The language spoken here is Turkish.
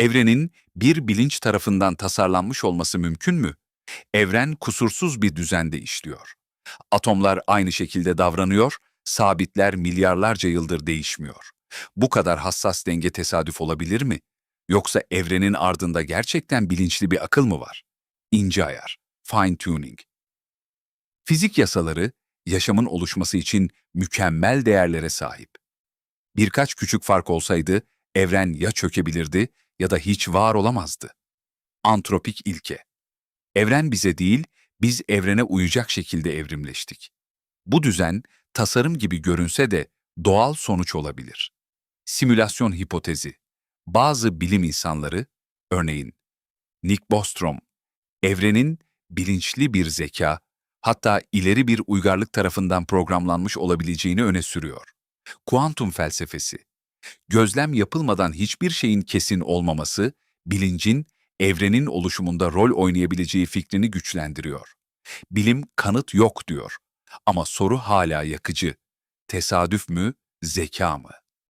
Evrenin bir bilinç tarafından tasarlanmış olması mümkün mü? Evren kusursuz bir düzende işliyor. Atomlar aynı şekilde davranıyor, sabitler milyarlarca yıldır değişmiyor. Bu kadar hassas denge tesadüf olabilir mi? Yoksa evrenin ardında gerçekten bilinçli bir akıl mı var? İnce ayar, fine tuning. Fizik yasaları, yaşamın oluşması için mükemmel değerlere sahip. Birkaç küçük fark olsaydı, evren ya çökebilirdi ya da hiç var olamazdı. Antropik ilke. Evren bize değil, biz evrene uyacak şekilde evrimleştik. Bu düzen, tasarım gibi görünse de doğal sonuç olabilir. Simülasyon hipotezi. Bazı bilim insanları, örneğin Nick Bostrom, evrenin bilinçli bir zeka, hatta ileri bir uygarlık tarafından programlanmış olabileceğini öne sürüyor. Kuantum felsefesi. Gözlem yapılmadan hiçbir şeyin kesin olmaması, bilincin evrenin oluşumunda rol oynayabileceği fikrini güçlendiriyor. Bilim kanıt yok diyor. Ama soru hala yakıcı. Tesadüf mü, zeka mı?